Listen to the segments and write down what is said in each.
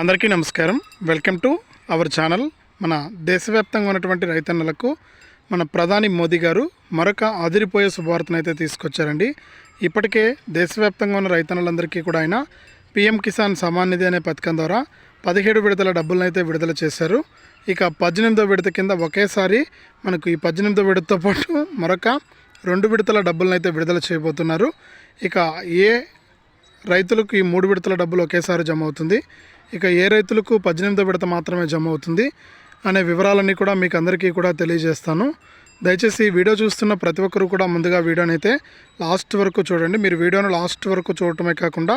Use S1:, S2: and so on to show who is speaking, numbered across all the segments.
S1: అందరికీ నమస్కారం. Welcome to our channel. మన దేశవ్యాప్తంగా ఉన్నటువంటి రైతన్నలకు మన ప్రధాని మోదీ గారు మరొక అదిరిపోయే శుభవార్తను అయితే తీసుకొచ్చారండి. ఇప్పటికే దేశవ్యాప్తంగా ఉన్న రైతన్నలందరికీ కూడా ఆయన పిఎం కిసాన్ సమాన్ నిధి అనే పథకం ద్వారా పదిహేడు విడతల డబ్బులను అయితే విడుదల చేశారు. ఇక పద్దెనిమిదో విడత కింద ఒకేసారి మనకు ఈ పద్దెనిమిదో విడతతో పాటు మరొక రెండు విడతల డబ్బులను అయితే విడుదల చేయబోతున్నారు. ఇక ఏ రైతులకు ఈ మూడు విడతల డబ్బులు ఒకేసారి జమ అవుతుంది ఇక ఏ రైతులకు పద్దెనిమిదో విడత మాత్రమే జమ అవుతుంది అనే వివరాలన్నీ కూడా మీకు అందరికీ కూడా తెలియజేస్తాను. దయచేసి ఈ వీడియో చూస్తున్న ప్రతి ఒక్కరు కూడా ముందుగా వీడియోని అయితే లాస్ట్ వరకు చూడండి. మీరు వీడియోను లాస్ట్ వరకు చూడటమే కాకుండా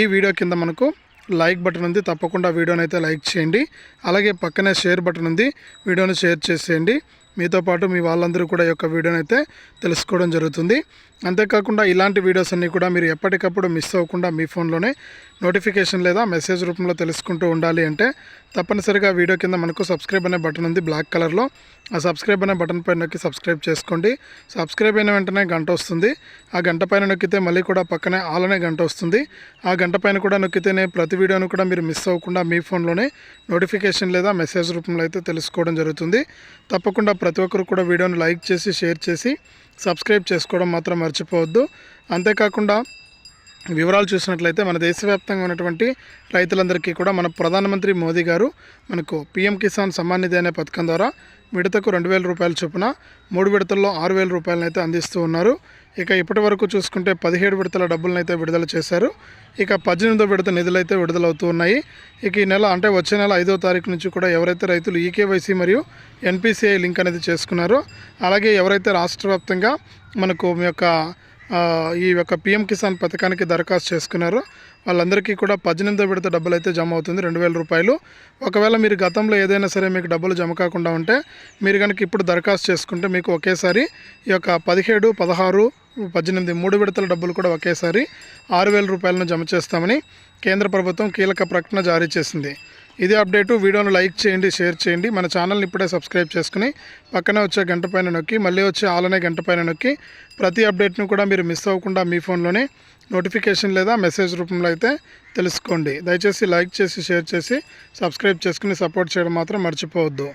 S1: ఈ వీడియో కింద మనకు లైక్ బటన్ ఉంది. తప్పకుండా వీడియోని అయితే లైక్ చేయండి. అలాగే పక్కనే షేర్ బటన్ ఉంది. వీడియోని షేర్ చేసేయండి. మీతో పాటు మీ వాళ్ళందరూ కూడా ఈ యొక్క వీడియోని అయితే తెలుసుకోవడం జరుగుతుంది. అంతేకాకుండా ఇలాంటి వీడియోస్ అన్నీ కూడా మీరు ఎప్పటికప్పుడు మిస్ అవ్వకుండా మీ ఫోన్లోనే నోటిఫికేషన్ లేదా మెసేజ్ రూపంలో తెలుసుకుంటూ ఉండాలి అంటే తప్పనిసరిగా వీడియో కింద మనకు సబ్స్క్రైబ్ అనే బటన్ ఉంది బ్లాక్ కలర్లో. ఆ సబ్స్క్రైబ్ అనే బటన్ పైన నొక్కి సబ్స్క్రైబ్ చేసుకోండి. సబ్స్క్రైబ్ అయిన వెంటనే గంట వస్తుంది. ఆ గంట పైన నొక్కితే మళ్ళీ కూడా పక్కనే ఆల్ అనే గంట వస్తుంది. ఆ గంట పైన కూడా నొక్కితేనే ప్రతి వీడియోను కూడా మీరు మిస్ అవ్వకుండా మీ ఫోన్లోనే నోటిఫికేషన్ లేదా మెసేజ్ రూపంలో అయితే తెలుసుకోవడం జరుగుతుంది. తప్పకుండా ప్రతి ఒక్కరు కూడా వీడియోను లైక్ చేసి షేర్ చేసి సబ్స్క్రైబ్ చేసుకోవడం మాత్రం మర్చిపోవద్దు. అంతేకాకుండా వివరాలు చూసినట్లయితే మన దేశవ్యాప్తంగా ఉన్నటువంటి రైతులందరికీ కూడా మన ప్రధానమంత్రి మోదీ గారు మనకు పీఎం కిసాన్ సమ్మాన్ నిధి అనే పథకం ద్వారా విడతకు రెండు వేల రూపాయల చొప్పున మూడు విడతల్లో ఆరు వేల రూపాయలను అయితే అందిస్తూ ఉన్నారు. ఇక ఇప్పటి వరకు చూసుకుంటే పదిహేడు విడతల డబ్బులను అయితే విడుదల చేశారు. ఇక పద్దెనిమిదో విడత నిధులు అయితే విడుదలవుతూ ఉన్నాయి. ఇక ఈ నెల అంటే వచ్చే నెల ఐదో తారీఖు నుంచి కూడా ఎవరైతే రైతులు ఈకేవైసీ మరియు ఎన్పిసిఐ లింక్ అనేది చేసుకున్నారో అలాగే ఎవరైతే రాష్ట్ర వ్యాప్తంగా మనకు మీ యొక్క ఈ యొక్క పిఎం కిసాన్ పథకానికి దరఖాస్తు చేసుకున్నారో. వాళ్ళందరికీ కూడా పద్దెనిమిదో విడత డబ్బులు అయితే జమ అవుతుంది రెండు వేల రూపాయలు. ఒకవేళ మీరు గతంలో ఏదైనా సరే మీకు డబ్బులు జమ కాకుండా ఉంటే మీరు కనుక ఇప్పుడు దరఖాస్తు చేసుకుంటే మీకు ఒకేసారి ఈ యొక్క పదిహేడు పదహారు పద్దెనిమిది మూడు విడతల డబ్బులు కూడా ఒకేసారి ఆరు వేల రూపాయలను జమ చేస్తామని కేంద్ర ప్రభుత్వం కీలక ప్రకటన జారీ చేసింది. ఇదే అప్డేటు. వీడియోను లైక్ చేయండి షేర్ చేయండి. మన ఛానల్ని ఇప్పుడే సబ్స్క్రైబ్ చేసుకుని పక్కనే వచ్చే గంట పైన నొక్కి మళ్ళీ వచ్చే ఆలనే గంట పైన నొక్కి ప్రతి అప్డేట్ను కూడా మీరు మిస్ అవ్వకుండా మీ ఫోన్లోనే నోటిఫికేషన్ లేదా మెసేజ్ రూపంలో అయితే తెలుసుకోండి. దయచేసి లైక్ చేసి షేర్ చేసి సబ్స్క్రైబ్ చేసుకుని సపోర్ట్ చేయడం మాత్రం మర్చిపోవద్దు.